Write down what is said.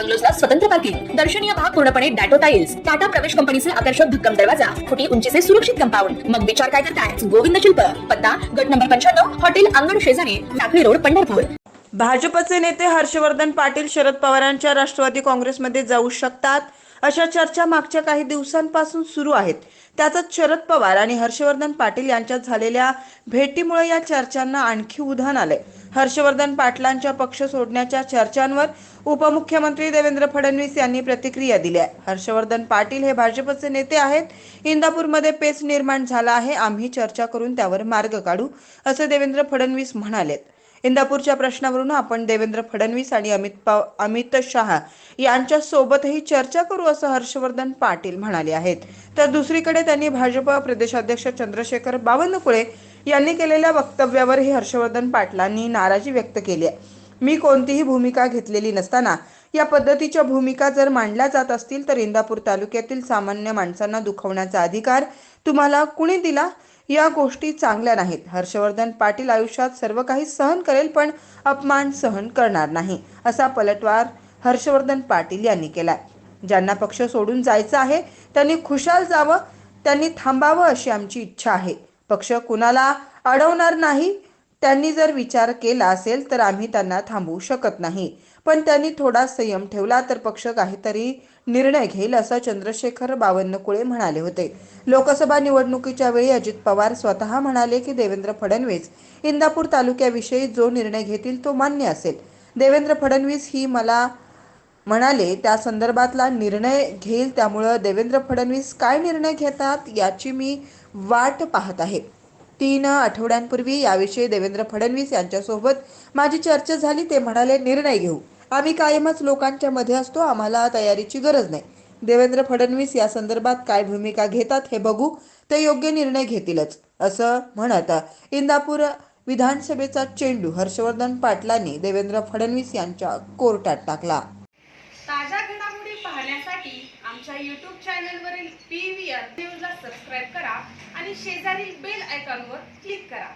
बंगलोजला स्वतंत्र पार्किंग दर्शनीय भाग पूर्णपणे डॅटो टाईल्स टाटा प्रवेश कंपनीचे आकर्षक भक्कम दरवाजा फुटी उंचीचे सुरक्षित कंपाऊंड. मग विचार काय करताय? गोविंद शिल्प पत्ता गट नंबर पंच्याण्णव हॉटेल अंगण शेजारी टाकळी रोड पंढरपूर. भाजपचे नेते हर्षवर्धन पाटील शरद पवारांच्या राष्ट्रवादी काँग्रेसमध्ये जाऊ शकतात. अशा चर्चा मागच्या काही दिवसांपासून सुरू आहेत. त्यातच शरद पवार आणि हर्षवर्धन पाटील यांच्यात झालेल्या भेटीमुळे या चर्चांना आणखी उधाण आले हर्षवर्धन पाटलांच्या पक्ष सोडण्याच्या चर्चांवर उपमुख्यमंत्री देवेंद्र फडणवीस यांनी प्रतिक्रिया दिल्या हर्षवर्धन पाटील हे भाजपचे नेते आहेत. इंदापूरमध्ये पेच निर्माण झाला आहे. आम्ही चर्चा करून त्यावर मार्ग काढू असे देवेंद्र फडणवीस म्हणालेत. इंदापूरच्या प्रश्नावरून आपण देवेंद्र फडणवीस आणि अमित पाव अमित शहा यांच्या सोबतही चर्चा करू असं हर्षवर्धन पाटील म्हणाले आहेत. तर दुसरीकडे त्यांनी भाजप प्रदेशाध्यक्ष चंद्रशेखर बावनकुळे यांनी केलेल्या वक्तव्यावरही हर्षवर्धन पाटलांनी नाराजी व्यक्त केली आहे. मी कोणतीही भूमिका घेतलेली नसताना या पद्धतीच्या भूमिका जर मांडल्या जात असतील तर इंदापूर तालुक्यातील सामान्य माणसांना दुखवण्याचा अधिकार तुम्हाला कुणी दिला? या गोष्टी चांगल्या नाहीत. हर्षवर्धन पाटील आयुष्यात सर्व काही सहन करेल पण अपमान सहन करणार नाही असा पलटवार हर्षवर्धन पाटील यांनी केलाय. ज्यांना पक्ष सोडून जायचं आहे त्यांनी खुशाल जावं त्यांनी थांबावं अशी आमची इच्छा आहे. पक्ष कुणाला अडवणार नाही त्यांनी जर विचार केला असेल तर आम्ही त्यांना थांबवू शकत नाही. पण त्यांनी थोडा संयम ठेवला तर पक्ष काहीतरी निर्णय घेईल असं चंद्रशेखर बावनकुळे म्हणाले होते. लोकसभा निवडणुकीच्या वेळी अजित पवार स्वतः म्हणाले की देवेंद्र फडणवीस इंदापूर तालुक्याविषयी जो निर्णय घेतील तो मान्य असेल. देवेंद्र फडणवीस ही मला म्हणाले त्या संदर्भातला निर्णय घेईल त्यामुळं देवेंद्र फडणवीस काय निर्णय घेतात याची मी वाट पाहत आहे. तीन आठवड्यांपूर्वी याविषयी देवेंद्र फडणवीस यांच्यासोबत माझी चर्चा झाली ते म्हणाले निर्णय घेऊ. आम्ही कायमच लोकांच्या मध्ये असतो आम्हाला तयारीची गरज नाही. देवेंद्र फडणवीस या संदर्भात काय भूमिका घेतात हे बघू ते योग्य निर्णय घेतीलच असं म्हणत इंदापूर विधानसभेचा चेंडू हर्षवर्धन पाटलांनी देवेंद्र फडणवीस यांच्या कोर्टात टाकला. ताज्या घडामोडी पाहण्यासाठी आमच्या यूट्यूब चॅनलवरील पी व्ही आर न्यूजला सबस्क्राईब करा आणि शेजारील बेल आयकॉनवर क्लिक करा.